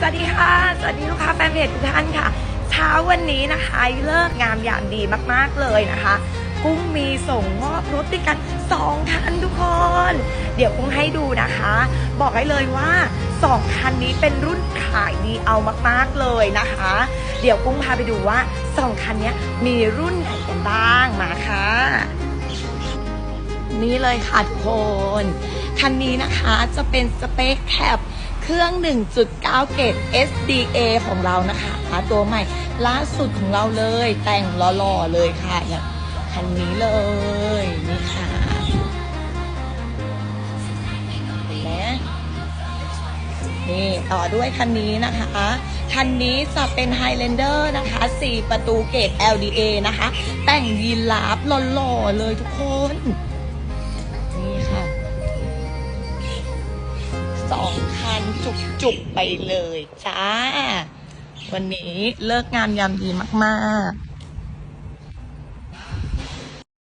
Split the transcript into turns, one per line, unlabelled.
สวัสดีค่ะ สวัสดีลูกค้าแฟนเพจทุกท่านค่ะ เช้าวันนี้นะคะเลิกงามยามดีมากๆเลยนะคะ กุ้งมีส่งมอบรถด้วยกัน2คันทุกคน เดี๋ยวกุ้งให้ดูนะคะ บอกให้เลยว่า 2 คันนี้เป็นรุ่นขายดีเอามากๆเลยนะคะ เดี๋ยวกุ้งพาไปดูว่า 2 คันนี้มีรุ่นไหนกันบ้างมาค่ะนี่เลยค่ะทุกคน คันนี้นะคะจะเป็นสเปคแคป เครื่อง 1.9 เกต SDA ของเรานะคะตัวใหม่ล่าสุดของเราเลยแต่งหล่อๆเลยค่ะเนี่ยคันนี้เลยนี่ค่ะเห็นไหมนี่ต่อด้วยคันนี้นะคะ คันนี้จะเป็น Highlander นะคะ 4 ประตูเกต LDA นะคะ แต่งยีราฟหล่อๆเลยทุกคนนี่ค่ะสองคัน จุกๆไปเลยจ้า วันนี้เลิกงานยามดีมาก